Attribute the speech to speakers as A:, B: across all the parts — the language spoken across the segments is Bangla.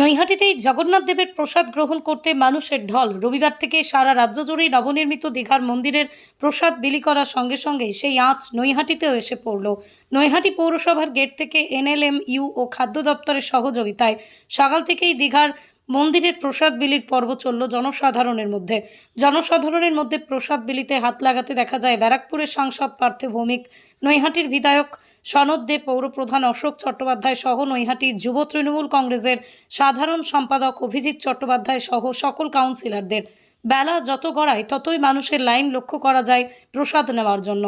A: নৈহাটিতেই জগন্নাথ দেবের প্রসাদ গ্রহণ করতে মানুষের ঢল। রবিবার থেকে সারা রাজ্য জুড়েই নবনির্মিত দীঘার মন্দিরের প্রসাদ বিলি করার সঙ্গে সঙ্গে সেই আঁচ নৈহাটিতেও এসে পড়ল। নৈহাটি পৌরসভার গেট থেকে এনএলএম ইউ ও খাদ্য দপ্তরের সহযোগিতায় সকাল থেকেই দীঘার মন্দিরের প্রসাদ বিলির পর্ব চলল জনসাধারণের মধ্যে। জনসাধারণের মধ্যে প্রসাদ বিলিতে হাত লাগাতে দেখা যায় ব্যারাকপুরের সাংসদ পার্থ ভৌমিক, নৈহাটির বিধায়ক সনদ দে পৌরপ্রধান অশোক চট্টোপাধ্যায় সহ নৈহাটি যুব তৃণমূল কংগ্রেসের সাধারণ সম্পাদক অভিজিৎ চট্টোপাধ্যায় সহ সকল কাউন্সিলরদের। বেলা যত গড়ায়, ততই মানুষের লাইন লক্ষ্য করা যায় প্রসাদ নেওয়ার জন্য।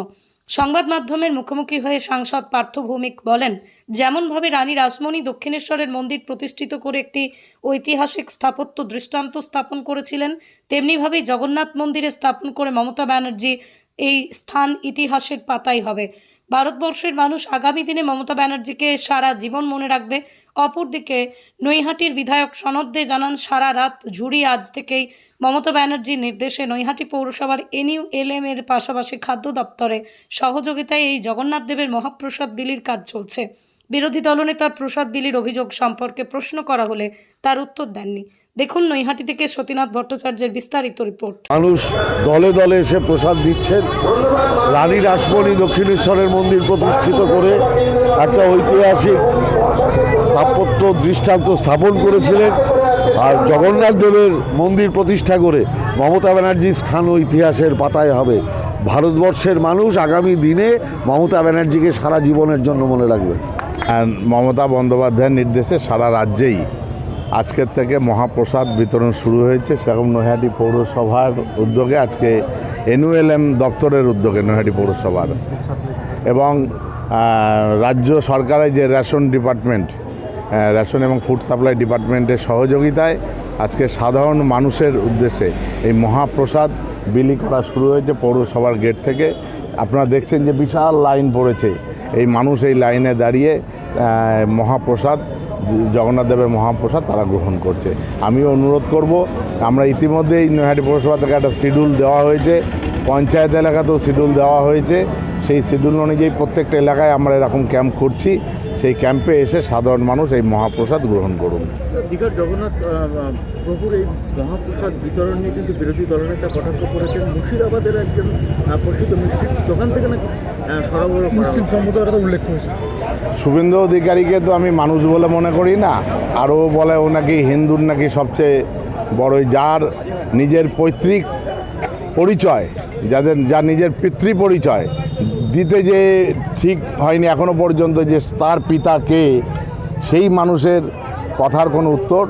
A: সংবাদ মাধ্যমের মুখোমুখি হয়ে সাংসদ পার্থ ভৌমিক বলেন, যেমনভাবে রানী রাসমণি দক্ষিণেশ্বরের মন্দির প্রতিষ্ঠিত করে একটি ঐতিহাসিক স্থাপত্য দৃষ্টান্ত স্থাপন করেছিলেন তেমনিভাবেই জগন্নাথ মন্দিরে স্থাপন করে মমতা ব্যানার্জি এই স্থান ইতিহাসের পাতাই হবে। ভারতবর্ষের মানুষ আগামী দিনে মমতা ব্যানার্জিকে সারা জীবন মনে রাখবে। অপরদিকে, নৈহাটির বিধায়ক সনদ্দে জানান, সারা রাত ঝুড়ি আজ থেকেই মমতা ব্যানার্জির নির্দেশে নৈহাটি পৌরসভার এনইউ এলএম এর পাশাপাশি খাদ্য দপ্তরে সহযোগিতায় এই জগন্নাথ দেবের মহাপ্রসাদ বিলির কাজ চলছে। বিরোধী দলনেতার প্রসাদ বিলির অভিযোগ সম্পর্কে প্রশ্ন করা হলে তার উত্তর দেননি। দেখুন নৈহাটি থেকে সতীনাথ ভট্টাচার্যের বিস্তারিত রিপোর্ট।
B: মানুষ দলে দলে এসে প্রসাদ দিচ্ছেন। রানী রাসমণি দক্ষিণেশ্বরের মন্দির প্রতিষ্ঠিত করে একটা ঐতিহাসিক স্থাপত্য দৃষ্টান্ত স্থাপন করেছিলেন। আর জগন্নাথ দেবের মন্দির প্রতিষ্ঠা করে মমতা ব্যানার্জির স্থান ও ইতিহাসের পাতায় হবে। ভারতবর্ষের মানুষ আগামী দিনে মমতা ব্যানার্জিকে সারা জীবনের জন্য মনে রাখবে।
C: আর মমতা বন্দ্যোপাধ্যায়ের নির্দেশে সারা রাজ্যেই আজকের থেকে মহাপ্রসাদ বিতরণ শুরু হয়েছে। সেরকম নৈহাটি পৌরসভার উদ্যোগে আজকে এনউএলএম দপ্তরের উদ্যোগে নৈহাটি পৌরসভার। এবং রাজ্য সরকারের যে রেশন ডিপার্টমেন্ট রেশন এবং ফুড সাপ্লাই ডিপার্টমেন্টের সহযোগিতায় আজকে সাধারণ মানুষের উদ্দেশ্যে এই মহাপ্রসাদ বিলি করা শুরু হয়েছে পৌরসভার গেট থেকে। আপনারা দেখছেন যে বিশাল লাইন পড়েছে। এই মানুষ এই লাইনে দাঁড়িয়ে মহাপ্রসাদ জগন্নাথ দেবের মহাপ্রসাদ তারা গ্রহণ করছে। আমি অনুরোধ করব, আমরা ইতিমধ্যেই নৈহাটি পৌরসভা থেকে একটা শিডিউল দেওয়া হয়েছে। পঞ্চায়েত এলাকাতেও শিডিউল দেওয়া হয়েছে। সেই শিডিউল অনুযায়ী প্রত্যেকটা এলাকায় আমরা এরকম ক্যাম্প করছি সেই ক্যাম্পে এসে সাধারণ মানুষ এই মহাপ্রসাদ গ্রহণ করুন।
D: দীঘার জগন্নাথ প্রভুর এই মহাপ্রসাদ বিতরণ নিয়ে কিন্তু বিরোধী দলনেতা কটাক্ষ করেছেন। মুর্শিদাবাদের একজন প্রসিদ্ধ মিষ্টির দোকান থেকে নাকি সরবরাহ
E: মুসলিম সম্প্রদায়ের কথা উল্লেখ করেছে
C: শুভেন্দু অধিকারীকে তো আমি মানুষ বলে মনে করি না। আরও বলে ও নাকি হিন্দুর নাকি সবচেয়ে বড়ই যার নিজের পৈতৃক পরিচয়, যাদের যার নিজের পিতৃ পরিচয়, দিতে যে ঠিক হয়নি এখনও পর্যন্ত যে তার পিতা কে, সেই মানুষের কথার কোনো উত্তর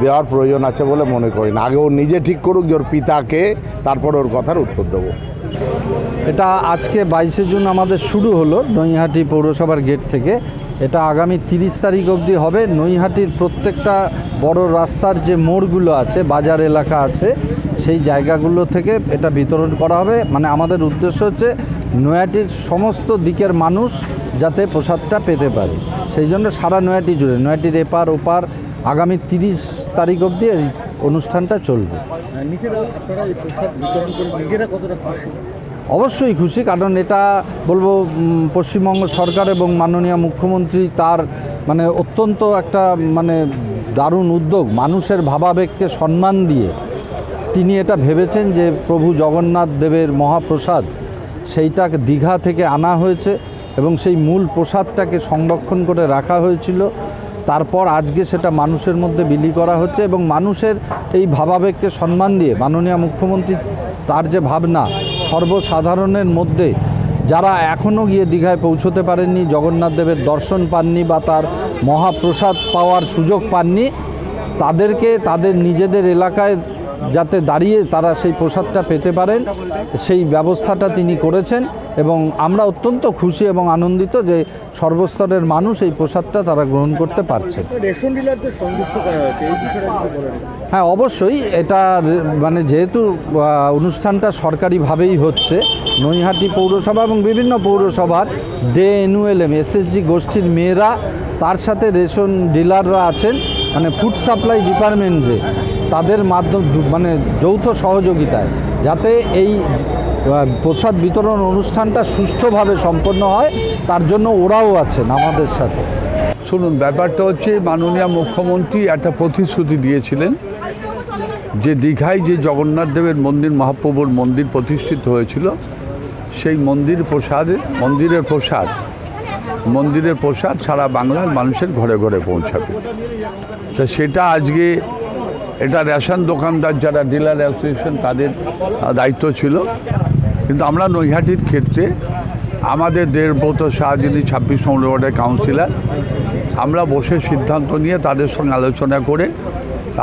C: দেওয়ার প্রয়োজন আছে বলে মনে করি না। আগে ও নিজে ঠিক করুক যে ওর পিতাকে তারপর ওর কথার উত্তর দেবো।
F: এটা আজকে বাইশে জুন আমাদের শুরু হলো নৈহাটি পৌরসভার গেট থেকে। এটা আগামী তিরিশ তারিখ অবধি হবে। নৈহাটির প্রত্যেকটা বড় রাস্তার যে মোড়গুলো আছে, বাজার এলাকা আছে সেই জায়গাগুলো থেকে এটা বিতরণ করা হবে। মানে আমাদের উদ্দেশ্য হচ্ছে নয়াটির সমস্ত দিকের মানুষ যাতে প্রসাদটা পেতে পারে। সেই জন্য সারা নয়াটি জুড়ে, নয়াটির এপার ওপার আগামী তিরিশ তারিখ অবধি এই অনুষ্ঠানটা চলবে। অবশ্যই খুশি, কারণ এটা বলব পশ্চিমবঙ্গ সরকার এবং মাননীয় মুখ্যমন্ত্রী তার মানে অত্যন্ত একটা মানে দারুণ উদ্যোগ। মানুষের ভাবাবেগকে সম্মান দিয়ে তিনি এটা ভেবেছেন যে প্রভু জগন্নাথ দেবের মহাপ্রসাদ সেইটাকে দীঘা থেকে আনা হয়েছে এবং সেই মূল প্রসাদটাকে সংরক্ষণ করে রাখা হয়েছিল। তারপর আজকে সেটা মানুষের মধ্যে বিলি করা হচ্ছে এবং মানুষের এই ভাবাবেগকে সম্মান দিয়ে মাননীয় মুখ্যমন্ত্রী তার যে ভাবনা, সর্বসাধারণের মধ্যে যারা এখনও গিয়ে দীঘায় পৌঁছতে পারেননি, জগন্নাথ দেবের দর্শন পাননি বা তার মহাপ্রসাদ পাওয়ার সুযোগ পাননি, তাদেরকে, তাদের নিজেদের এলাকায় যাতে দাঁড়িয়ে তারা সেই প্রসাদটা পেতে পারেন সেই ব্যবস্থাটা তিনি করেছেন এবং আমরা অত্যন্ত খুশি এবং আনন্দিত যে সর্বস্তরের মানুষ এই প্রসাদটা তারা গ্রহণ করতে পারছে। হ্যাঁ অবশ্যই এটা মানে যেহেতু অনুষ্ঠানটা সরকারিভাবেই হচ্ছে নৈহাটি পৌরসভা এবং বিভিন্ন পৌরসভার ডে এনউএলএম এসএসজি গোষ্ঠীর মেয়েরা তার সাথে রেশন ডিলাররা আছেন। মানে ফুড সাপ্লাই ডিপার্টমেন্ট যে, তাদের মাধ্যম মানে যৌথ সহযোগিতায় যাতে এই প্রসাদ বিতরণ অনুষ্ঠানটা সুষ্ঠুভাবে সম্পন্ন হয়, তার জন্য ওরাও আছেন আমাদের সাথে।
E: শুনুন, ব্যাপারটা হচ্ছে মাননীয় মুখ্যমন্ত্রী একটা প্রতিশ্রুতি দিয়েছিলেন যে দীঘায় যে জগন্নাথ দেবের মন্দির, মহাপ্রভুর মন্দির প্রতিষ্ঠিত হয়েছিল, সেই মন্দির প্রসাদ, মন্দিরের প্রসাদ মন্দিরের প্রসাদ সারা বাংলার মানুষের ঘরে ঘরে পৌঁছাবে। তা সেটা আজকে এটা রেশন দোকানদার যারা ডিলার অ্যাসোসিয়েশন তাদের দায়িত্ব ছিল। কিন্তু আমরা নৈহাটির ক্ষেত্রে আমাদের দেড়ব্রত শাহ যিনি ছাব্বিশ নম্বর ওয়ার্ডের কাউন্সিলর, আমরা বসে সিদ্ধান্ত নিয়ে তাদের সঙ্গে আলোচনা করে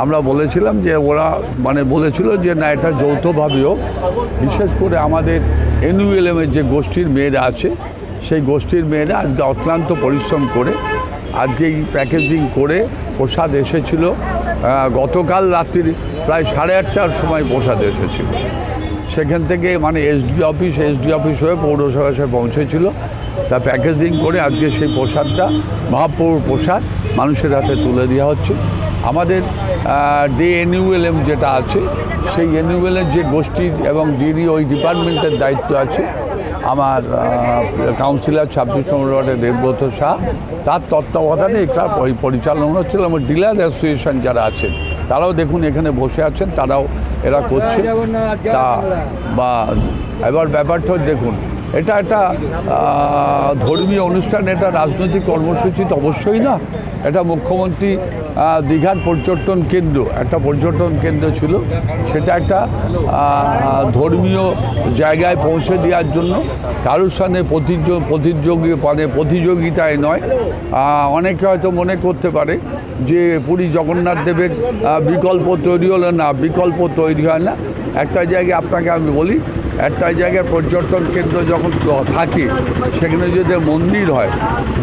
E: আমরা বলেছিলাম যে ওরা মানে বলেছিল যে না, এটা যৌথভাবে হোক। বিশেষ করে আমাদের এনইউএলএমের যে গোষ্ঠীর মেয়েরা আছে সেই গোষ্ঠীর মেয়েরা আজকে অক্লান্ত পরিশ্রম করে, আজকে এই প্যাকেজিং করে প্রসাদ এসেছিল। গতকাল রাত্রির প্রায় সাড়ে আটটার সময় প্রসাদ এসেছিল। সেখান থেকে মানে এসডি অফিস এসডি অফিস হয়ে পৌরসভা এসে পৌঁছেছিল। তা প্যাকেজিং করে আজকে সেই প্রসাদটা, মহাপ্রভুর প্রসাদ মানুষের হাতে তুলে দেওয়া হচ্ছে। আমাদের ডে এনইউএলএম যেটা আছে, সেই এনইউএলের যে গোষ্ঠী এবং যিনি ওই ডিপার্টমেন্টের দায়িত্ব আছে আমার কাউন্সিলর ছাব্বিশ নম্বর দেবব্রত শাহ তার তত্ত্বাবধানে এটা পরিচালনা হচ্ছিল আমার ডিলার অ্যাসোসিয়েশন যারা আছেন তারাও দেখুন এখানে বসে আছেন তারাও এরা করছে তা বা এবার ব্যাপারটা দেখুন এটা একটা ধর্মীয় অনুষ্ঠান, এটা রাজনৈতিক কর্মসূচি তো অবশ্যই না। এটা মুখ্যমন্ত্রী দীঘার পর্যটন কেন্দ্র, একটা পর্যটন কেন্দ্র ছিল। সেটা একটা ধর্মীয় জায়গায় পৌঁছে দেওয়ার জন্য কারোর প্রতিযোগ, প্রতিযোগী মানে প্রতিযোগিতায় নয়। অনেকে হয়তো মনে করতে পারে যে পুরী জগন্নাথ দেবের বিকল্প তৈরি হলো না, বিকল্প তৈরি হয় না। একটা জায়গায় আপনাকে আমি বলি একটা জায়গায় পর্যটন কেন্দ্র যখন থাকে, সেখানে যদি মন্দির হয়,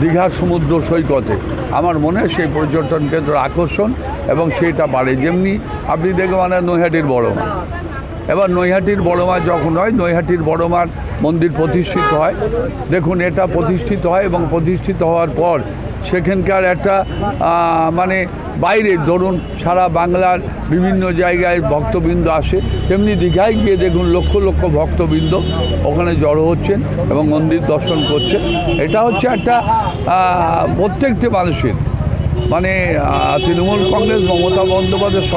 E: দীঘা সমুদ্র সৈকতে, আমার মনে হয় সেই পর্যটন কেন্দ্র আকর্ষণ এবং সেটা বাড়ে। যেমনি আপনি দেখবেন মানে নৈহাটির বড়। এবার নৈহাটির বড় মা যখন হয়, নৈহাটির বড় মার মন্দির প্রতিষ্ঠিত হয়। দেখুন, এটা প্রতিষ্ঠিত হয় এবং প্রতিষ্ঠিত হওয়ার পর সেখানকার একটা মানে বাইরে ধরুন সারা বাংলার বিভিন্ন জায়গায় ভক্তবৃন্দ আসে। তেমনি দীঘায় গিয়ে দেখুন লক্ষ লক্ষ ভক্তবৃন্দ ওখানে জড়ো হচ্ছেন এবং মন্দির দর্শন করছেন। এটা হচ্ছে একটা প্রত্যেকটি মানুষের মানে তৃণমূল কংগ্রেস, মমতা বন্দ্যোপাধ্যায়